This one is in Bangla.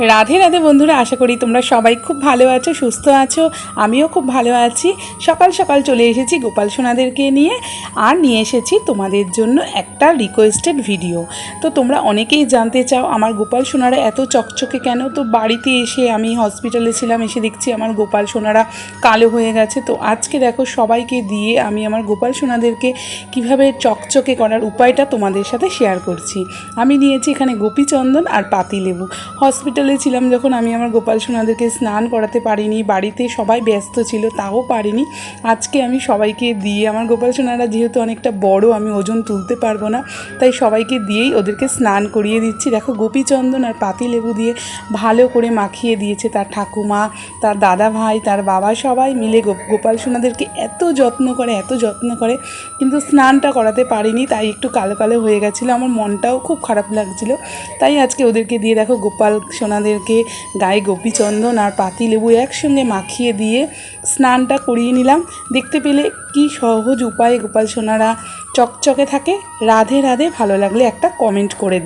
রাধে রাধে বন্ধুরা, আশা করি তোমরা সবাই খুব ভালো আছো, সুস্থ আছো, আমিও খুব ভালো আছি। সকাল সকাল চলে এসেছি গোপাল সোনাদেরকে নিয়ে আর নিয়ে এসেছি তোমাদের জন্য একটা রিকোয়েস্টেড ভিডিও তো তোমরা অনেকেই জানতে চাও, আমার গোপাল সোনারা এত চকচকে কেন? তো বাড়িতে এসে আমি হসপিটালে ছিলাম, এসে দেখছি আমার গোপাল সোনারা কালো হয়ে গেছে। তো আজকে দেখো সবাইকে দিয়ে আমি আমার গোপাল সোনাদেরকে কীভাবে চকচকে করার উপায়টা তোমাদের সাথে শেয়ার করছি। আমি নিয়েছি এখানে গোপীচন্দন আর পাতিলেবু। হসপিটালে ছিলাম যখন আমি আমার গোপাল সোনাদেরকে স্নান করাতে পারিনি, বাড়িতে সবাই ব্যস্ত ছিল, তাও পারিনি। আজকে আমি সবাইকে দিয়ে, আমার গোপাল সোনারা যেহেতু অনেকটা বড়, আমি ওজন তুলতে পারব না, তাই সবাইকে দিয়েই ওদেরকে স্নান করিয়ে দিচ্ছি। দেখো, গোপীচন্দন আর পাতিলেবু দিয়ে ভালো করে মাখিয়ে দিয়েছে তার ঠাকুমা, তার দাদা ভাই, তার বাবা, সবাই মিলে গোপাল সোনাদেরকে এত যত্ন করে, এত যত্ন করে, কিন্তু স্নানটা করাতে পারিনি, তাই একটু কালো কালো হয়ে গেছিল। আমার মনটাও খুব খারাপ লাগছিল। তাই আজকে ওদেরকে দিয়ে দেখো, গোপাল সোনাদেরকে গায়ে গোপীচন্দন আর পাতি লেবু একসঙ্গে মাখিয়ে দিয়ে স্নানটা করিয়ে নিলাম। দেখতে পেলে কি সহজ উপায়ে গোপাল সোনারা। চকচকে থাকে। রাধে রাধে ভালো লাগলে একটা কমেন্ট করে